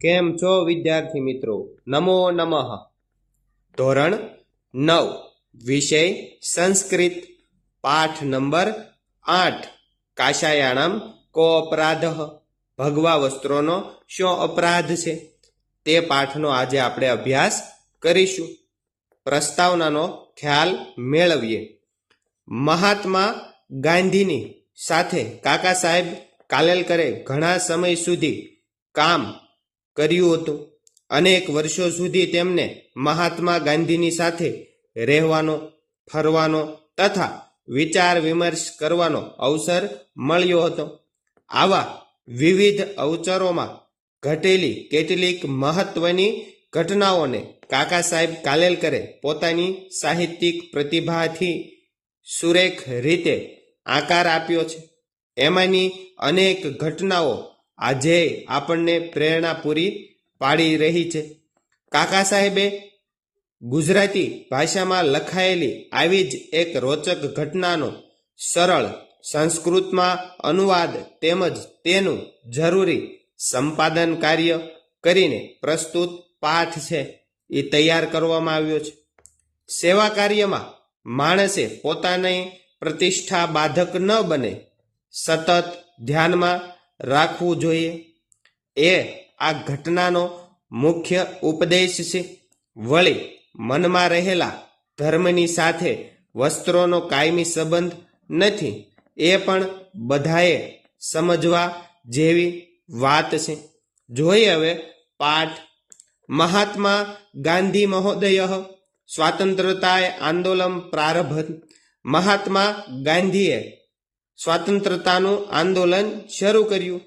કેમ છો વિદ્યાર્થી મિત્રો? નમો નમઃ. ધોરણ નવ. વિષય સંસ્કૃત. પાઠ નંબર આઠ. કાશાયાણામ કો અપરાધ? ભગવા વસ્ત્રોનો શું અપરાધ છે? તે પાઠનો આજે આપણે અભ્યાસ કરીશું. પ્રસ્તાવનાનો ખ્યાલ મેળવીએ. મહાત્મા ગાંધીની સાથે કાકા સાહેબ કાલેલકરે ઘણા સમય સુધી કામ કર્યું હતું. અનેક વર્ષો સુધી તેમને મહાત્મા ગાંધીની સાથે રહેવાનો, ફરવાનો તથા વિચાર વિમર્શ કરવાનો અવસર મળ્યો હતો. આવા વિવિધ અવસરોમાં ઘટેલી કેટલીક મહત્વની ઘટનાઓને કાકા સાહેબ કાલેલકરે પોતાની સાહિત્યિક પ્રતિભાથી સુરેખ રીતે આકાર આપ્યો છે. એમાંની અનેક ઘટનાઓ આજે આપણને પ્રેરણા પૂરી પાડી રહી છે. કાકા સાહેબે ગુજરાતી ભાષામાં લખાયેલી આવી જ એક રોચક ઘટનાનો સરળ સંસ્કૃતમાં અનુવાદ તેમજ તેનું જરૂરી સંપાદન કાર્ય કરીને પ્રસ્તુત પાઠ છે. એ તૈયાર કરવામાં આવ્યો છે. સેવા કાર્યમાં માણસે પોતાની પ્રતિષ્ઠા બાધક ન બને. સતત ધ્યાનમાં રાખવું જોઈએ. એ આ ઘટનાનો મુખ્ય ઉપદેશ છે. વળી મનમાં રહેલા ધર્મની સાથે વસ્ત્રોનો કાયમી સંબંધ નથી. એ પણ બધાએ સમજવા જેવી વાત છે. જોઈએ હવે પાઠ. મહાત્મા ગાંધી મહોદય સ્વાતંત્રતાએ આંદોલન પ્રારંભ મહાત્મા ગાંધીએ સ્વાતંત્રતાનું આંદોલન શરૂ કર્યું.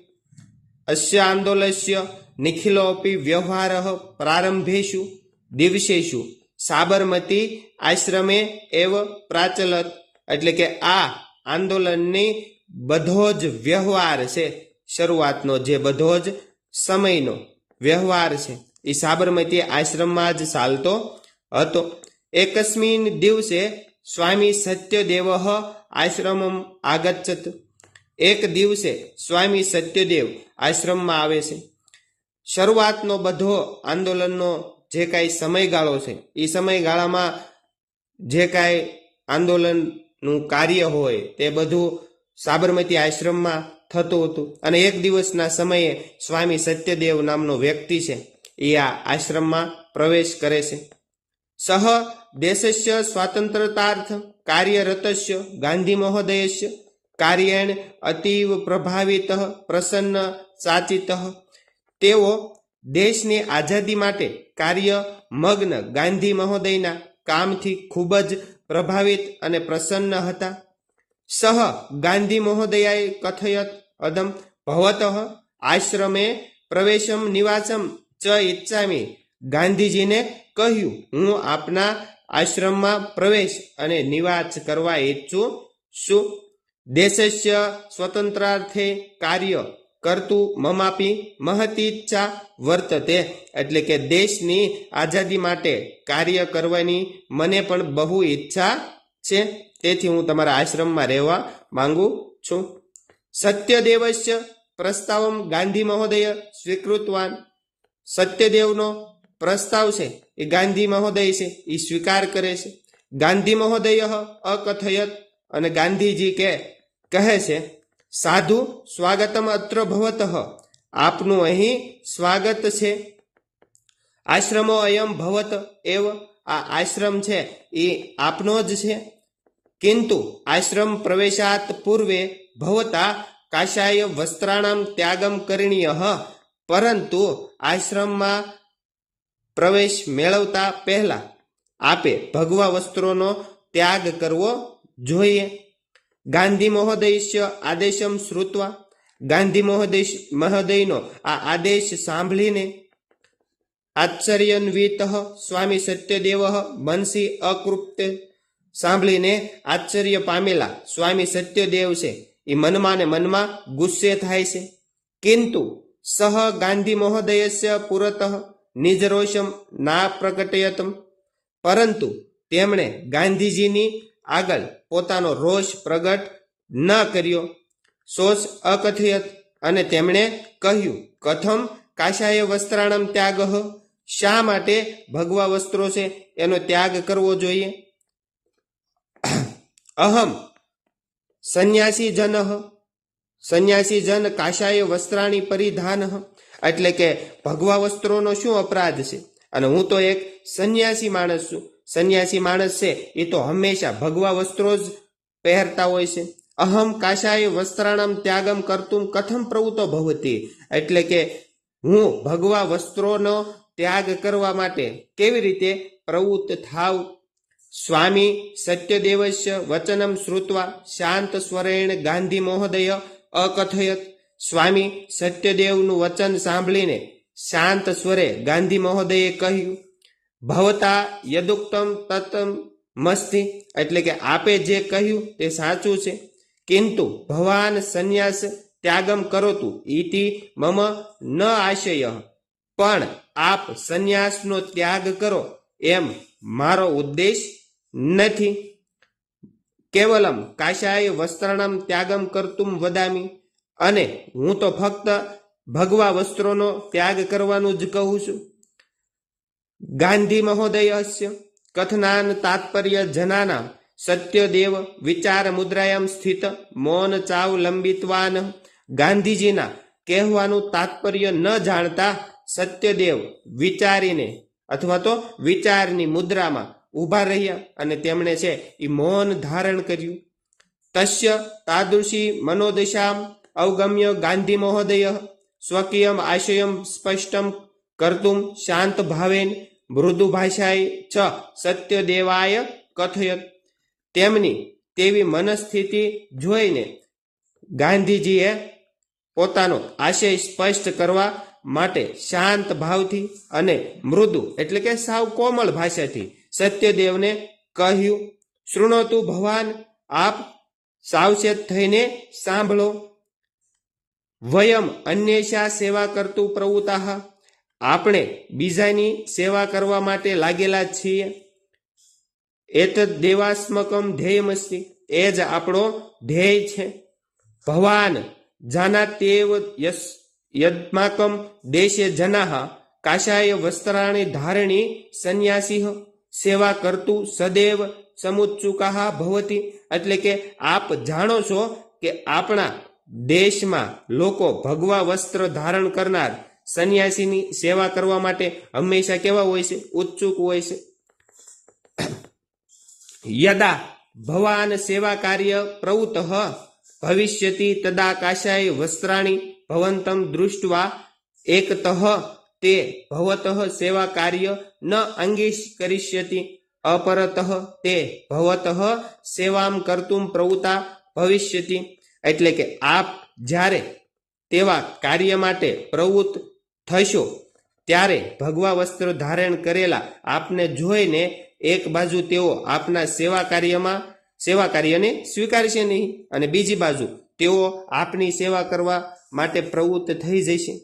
અસ્ય આંદોલનસ્ય નિખિલોપી વ્યવહાર પ્રારંભેશુ, દિવસેશુ. સાબરમતી આશ્રમે એવ પ્રાચલત. એટલે કે આ આંદોલનની બધો જ વ્યવહાર છે. શરૂઆતનો જે બધો જ સમયનો વ્યવહાર છે. એ સાબરમતી આશ્રમમાં જ ચાલતો હતો. એકસ્મિન દિવસે સ્વામી સત્યદેવ આશ્રમ આગચ્છત. એક દિવસે સ્વામી સત્યદેવ આશ્રમમાં આવે છે. શરૂઆતનો બધો આંદોલનનો જે કાંઈ સમયગાળો છે એ સમયગાળામાં જે કાંઈ આંદોલનનું કાર્ય હોય તે બધું સાબરમતી આશ્રમમાં થતું હતું. અને એક દિવસના સમયે સ્વામી સત્યદેવ નામનો વ્યક્તિ છે એ આ આશ્રમમાં પ્રવેશ કરે છે. સહ દેશસ્ય સ્વાતંત્રતાર્થ કાર્યરતસ્ય ગાંધી મહોદયસ્ય કાર્યેણ અતિવ પ્રભાવિત પ્રસન્ન સાચિત તેઓ દેશની આઝાદી માટે કાર્ય મગ્ન ગાંધી મહોદયના કામથી ખૂબ જ પ્રભાવિત અને પ્રસન્ન હતા સહ ગાંધી મહોદયાએ કથયત અદમ ભવત આશ્રમે પ્રવેશમ નિવાસમ ચ ઈચ્છામી ગાંધીજીને કહ્યું હું આપના આશ્રમમાં પ્રવેશ અને નિવાસ કરવા ઈચ્છું છું. દેશસ્ય સ્વતંત્રાર્થે કાર્ય કરતું મમાપી મહતી ઈચ્છા વર્તતે. એટલે કે દેશની આઝાદી માટે કાર્ય કરવાની મને પણ બહુ ઈચ્છા છે. તેથી હું તમારા આશ્રમમાં રહેવા માંગુ છું. સત્યદેવસ્ય પ્રસ્તાવમ ગાંધી મહોદય સ્વીકૃતવાન. સત્યદેવનો પ્રસ્તાવ છે એ ગાંધી મહોદય છે, એ સ્વીકાર કરે છે. ગાંધી મહોદય અકથયત અને ગાંધીજી કે, કહે છે, સાધુ, સ્વાગતમ અત્ર ભવત. આપનું અહીં સ્વાગત છે. આશ્રમો અયમ ભવત એવ. આ આશ્રમ છે, એ આપનો જ છે. કિંતુ, આશ્રમ પ્રવેશાત પૂર્વે ભવતા કાશાય વસ્ત્રાણામ ત્યાગમ કરણીય. પરંતુ આશ્રમમાં પ્રવેશ મેળવતા પહેલા આપે ભગવા વસ્ત્રોનો ત્યાગ કરવો જોઈએ. ગાંધી મહોદય આદેશમ શ્રુત્વા. ગાંધી મહોદય મહોદયનો આ આદેશ સાંભળીને આશ્ચર્યન્વિત સ્વામી સત્યદેવ બંસી અકૃપ્ત સાંભળીને આશ્ચર્ય પામેલા સ્વામી સત્યદેવ છે. એ મનમાં ને મનમાં ગુસ્સે થાય છે. કિંતુ સહ ગાંધી મહોદયસ્ય પુરત નિજ રોષમ ના પ્રગટયતમ. પરંતુ તેમણે ગાંધીજીની આગળ પોતાનો રોષ પ્રગટ ન કર્યો. શોષ અકથયત અને તેમણે કહ્યું, કથમ કાશાય વસ્ત્રાણમ ત્યાગ. શા માટે ભગવા વસ્ત્રો છે? એનો ત્યાગ કરવો જોઈએ. અહમ સંન્યાસી જન સંન્યાસી જન કાશાય વસ્ત્રાણી પરિધાન. એટલે કે ભગવા વસ્ત્રોનો શું અપરાધ છે? અને હું તો એક સંન્યાસી માણસ છું. સંન્યાસી માણસ છે, એ તો હંમેશા ભગવા વસ્ત્રો જ પહેરતા હોય છે. અહમ કાશાય વસ્ત્રાણમ ત્યાગમ કરતું કથમ પ્રવૃત્તો ભવતી. એટલે કે હું ભગવા વસ્ત્રોનો ત્યાગ કરવા માટે કેવી રીતે પ્રવૃત્ત થાવ સ્વામી સત્યદેવસ્ય વચનમ શ્રુત્વા શાંત સ્વરેણ ગાંધી મહોદય અકથયત. સ્વામી સત્યદેવનું વચન સાંભળીને શાંત સ્વરે ગાંધી મહોદયે કહ્યું, ભવતા યદુક્તમ તતમ મસ્તી. એટલે કે આપે જે કહ્યું તે સાચું છે. કિંતુ ભવાન સંન્યાસ ત્યાગમ કરોતું ઇતિ મમ ન આશય. પણ આપ સંન્યાસનો ત્યાગ કરો એમ મારો ઉદ્દેશ નથી. કેવલમ કાશાય વસ્ત્રણમ ત્યાગમ કરતું વદામી. અને હું તો ફક્ત ભગવા વસ્ત્રોનો ત્યાગ કરવાનું જ કહું છું. ગાંધી મહોદયસ્ય કથનાન તાત્પર્ય જનાના સત્યદેવ વિચાર મુદ્રાયામ સ્થિત મૌન ચાવ લંબિતવાન. ગાંધીજીના કહેવાનું તાત્પર્ય ન જાણતા સત્યદેવ વિચારીને અથવા તો વિચારની મુદ્રામાં ઊભા રહ્યા અને તેમણે છે એ મૌન ધારણ કર્યું. તસ્ય તાદૃશી મનોદશામ અવગમ્ય ગાંધી મહોદય, સ્વકીયમ આશયમ સ્પષ્ટમ કર્તુમ શાંત ભાવેન મૃદુ ભાષાએ ચ સત્યદેવાય કથયત. તેમની તેવી મનસ્થિતિ જોઈને ગાંધીજીએ પોતાનો આશય સ્પષ્ટ કરવા માટે શાંત ભાવથી અને મૃદુ એટલે કે સાવ કોમળ ભાષાથી સત્યદેવને કહ્યું, શૃણોતુ ભવાન, આપ સાવચેત થઈને સાંભળો વયમ અન્યશા સેવા કરતું પ્રવૃતા આપણે બીજાની સેવા કરવા માટે લાગેલા છીએ. એત દેવાસ્મકમ ધ્યેયમસ્તિ એ જ આપણો ધ્યેય છે. ભવાન જાના તેવ યદ્માકમ દેશે જનાહ. કાશાય વસ્ત્રાણી ધારણી સંન્યાસી સેવા કરતું સદૈવ સમુચ્ચુકાહ ભવતી. એટલે કે આપ જાણો છો કે આપણા દેશમાં લોકો ભગવા વસ્ત્ર ધારણ કરનાર સંન્યાસીની સેવા કરવા માટે હંમેશા કેવા હોય છે? ઉત્સુક હોય છે. યદા ભવાન સેવા કાર્ય પ્રવૃત્ત ભવિષ્યતિ તદા કાશાય વસ્ત્રાણી ભવંતમ દૃષ્ટવા એકતઃ તે ભવત સેવા કાર્ય ન અંગીશ કરિષ્યતિ, અપરતઃ તે ભવત સેવામ કરતું પ્રવૃત્તા ભવિષ્યતિ. એટલે કે આપ જ્યારે તેવા કાર્ય માટે પ્રવૃત્ત થશો, ત્યારે ભગવા વસ્ત્ર ધારણ કરેલા આપને જોઈને એક બાજુ તેઓ આપના સેવા કાર્યમાં, સેવા કાર્યને સ્વીકારશે નહીં અને બીજી બાજુ તેઓ આપની સેવા કરવા માટે પ્રવૃત્ત થઈ જશે.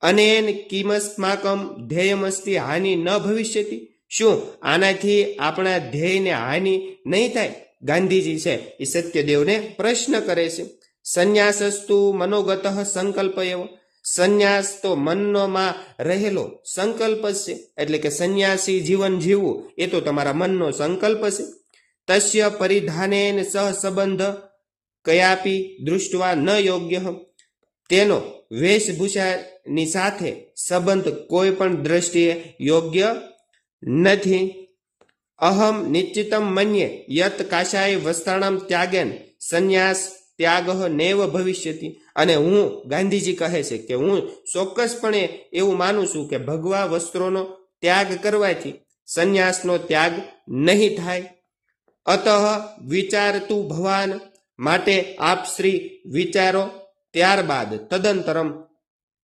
અનેન કિમસ્માકમ ધ્યેયમસ્તી હાનિ ન ભવિષ્યતી. શું આનાથી આપણા ધ્યેયને હાનિ નહીં થાય? ગાંધીજી છે, એ સત્યદેવને પ્રશ્ન કરે છે. સંન્યાસસ્તુ મનોગત સંકલ્પ એવો. સંન્યાસ તો મનનોમાં રહેલો સંકલ્પ છે. એટલે કે સંન્યાસી જીવન જીવવું, એ તો તમારા મનનો સંકલ્પ છે. તસ્ય પરિધાનેન સહ સંબંધ કયાપી દૃષ્ટવા ન યોગ્ય. તેનો વેશભૂષાની સાથે સંબંધ કોઈ પણ દ્રષ્ટિએ યોગ્ય નથી. અહમ નિશ્ચિતમ મન્યે યત કાશાય વસ્ત્રાણમ ત્યાગેન સંન્યાસ ત્યાગ નેવ ભવિષ્યતિ અને હું ગાંધીજી કહે છે કે હું ચોક્કસપણે એવું માનું છું કે ભગવા વસ્ત્રોનો ત્યાગ કરવાથી સંન્યાસનો ત્યાગ નહીં થાય અતઃ વિચારતું ભવાન માટે આપ શ્રી વિચારો ત્યારબાદ તદંતરમ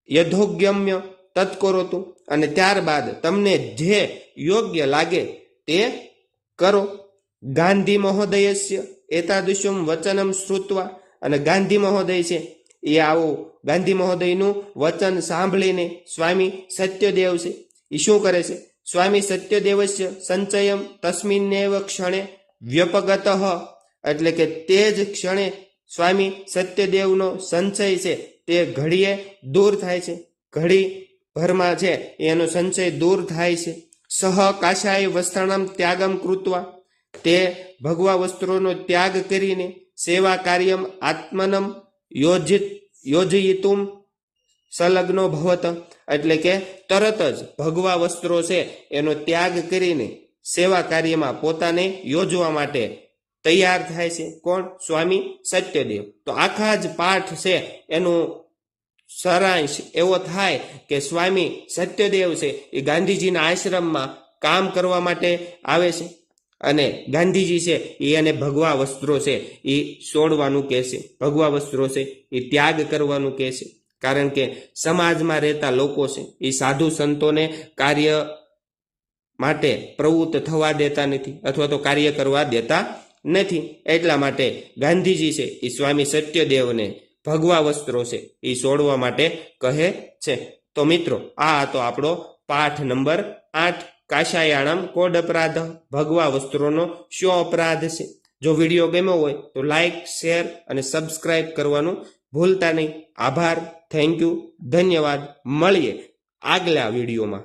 યથોગ્યમ્ય તત્કરોતું અને ત્યારબાદ તમને જે યોગ્ય લાગે તે કરો. ગાંધી મહોદયસ્ય એતાદૃશ્યમ વચનમ શ્રુત્વા. અને ગાંધી મહોદય છે, એ આવો ગાંધી મહોદયનું વચન સાંભળીને સ્વામી સત્યદેવ છે. એ શું કરે છે? સ્વામી સત્યદેવસ્ય સંચયમ તસ્મિન્નેવ ક્ષણે વ્યપગત. એટલે કે તે જ ક્ષણે સ્વામી સત્યદેવનો સંચય છે, તે ઘડીએ દૂર થાય છે. ઘડી ભરમાં છે, એનો સંચય દૂર થાય છે. સહ કાશાય વસ્ત્રાણામ ત્યાગમ કૃત્વા. તે ભગવા વસ્ત્રોનો ત્યાગ કરીને સેવા કાર્યમ આત્મનમ યોજિત યોજયિતુમ સંલગ્નો ભવત. એટલે કે તરત જ ભગવા વસ્ત્રો છે એનો ત્યાગ કરીને સેવા કાર્યમાં પોતાને યોજવા માટે તૈયાર થાય છે. કોણ? સ્વામી સત્યદેવ. તો આખા જ પાઠ છે એનું સારાંશ એવો થાય કે સ્વામી સત્યદેવ છે એ ગાંધીજીના આશ્રમમાં કામ કરવા માટે આવે છે. અને ગાંધીજી છે એ એને ભગવા વસ્ત્રો છે એ છોડવાનું કહે છે. ભગવા વસ્ત્રો છે એ ત્યાગ કરવાનું કહે છે. કારણ કે સમાજમાં રહેતા લોકો છે એ સાધુ સંતોને કાર્ય માટે પ્રવૃત્ત થવા દેતા નથી અથવા તો કાર્ય કરવા દેતા નથી. એટલા માટે ગાંધીજી છે એ સ્વામી સત્યદેવને ભગવા વસ્ત્રો છે, એ છોડવા માટે કહે છે. તો મિત્રો, આ હતો આપણો પાઠ નંબર આઠ. કાશાયાણમ કોડ અપરાધ ભગવા વસ્ત્રોનો શું અપરાધ છે? જો વીડિયો ગમ્યો હોય તો લાઈક, શેર અને સબસ્ક્રાઇબ કરવાનું ભૂલતા નહીં. આભાર, થેન્ક યુ, ધન્યવાદ. મળીએ આગલા વિડીયોમાં.